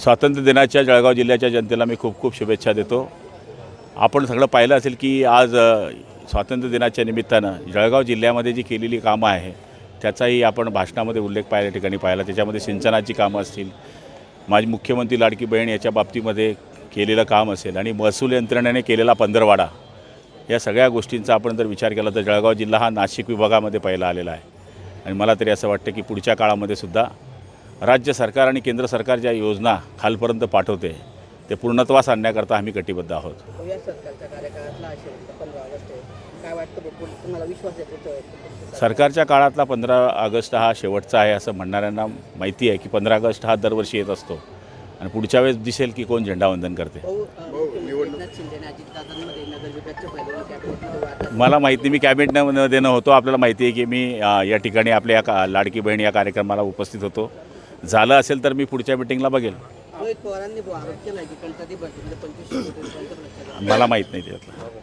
स्वातंत्र्य दिनाच्या जळगाव जिल्ह्याच्या जनतेला मी खूप खूप शुभेच्छा देतो. आपण सगळं पाहिलं असेल की आज स्वातंत्र्यदिनाच्या स्वातंत्र्य दिनाच्या निमित्तानं जळगाव जिल्ह्यामध्ये जी केलेली कामं आहे त्याचाही आपण भाषणामध्ये उल्लेख पाहिल्या ठिकाणी पाहिला. त्याच्यामध्ये सिंचनाची कामं असतील माझी मुख्यमंत्री लाडकी बहीण याच्या बाबतीमध्ये केलेलं काम असेल आणि महसूल यंत्रणेने केलेला पंधरवाडा या सगळ्या गोष्टींचा आपण जर विचार केला तर जळगाव जिल्हा हा नाशिक विभागामध्ये पहिला आलेला आहे. आणि मला तरी असं वाटतं की पुढच्या काळामध्ये सुद्धा राज्य सरकार आणि केंद्र सरकार ज्या योजना खालपर्यंत पाठवते ते पूर्णत्वास आणण्याकरता आम्ही कटिबद्ध आहोत. सरकारच्या हा सरकारच्या काळातला पंधरा ऑगस्ट हा शेवटचा आहे असं म्हणणाऱ्यांना माहिती आहे की पंधरा ऑगस्ट हा दरवर्षी येत असतो. आणि पुढच्या वेळेस दिसेल की कोण झेंडावंदन करते. मला माहिती नाही मी कॅबिनेटमध्ये नव्हतो आपल्याला माहिती आहे की मी या ठिकाणी आपल्या या का लाडकी बहीण या कार्यक्रमाला उपस्थित होतो. झालं असेल तर मी पुढच्या मिटिंगला बघेल. भ्रष्टाचार मला माहीत नाही त्यातलं.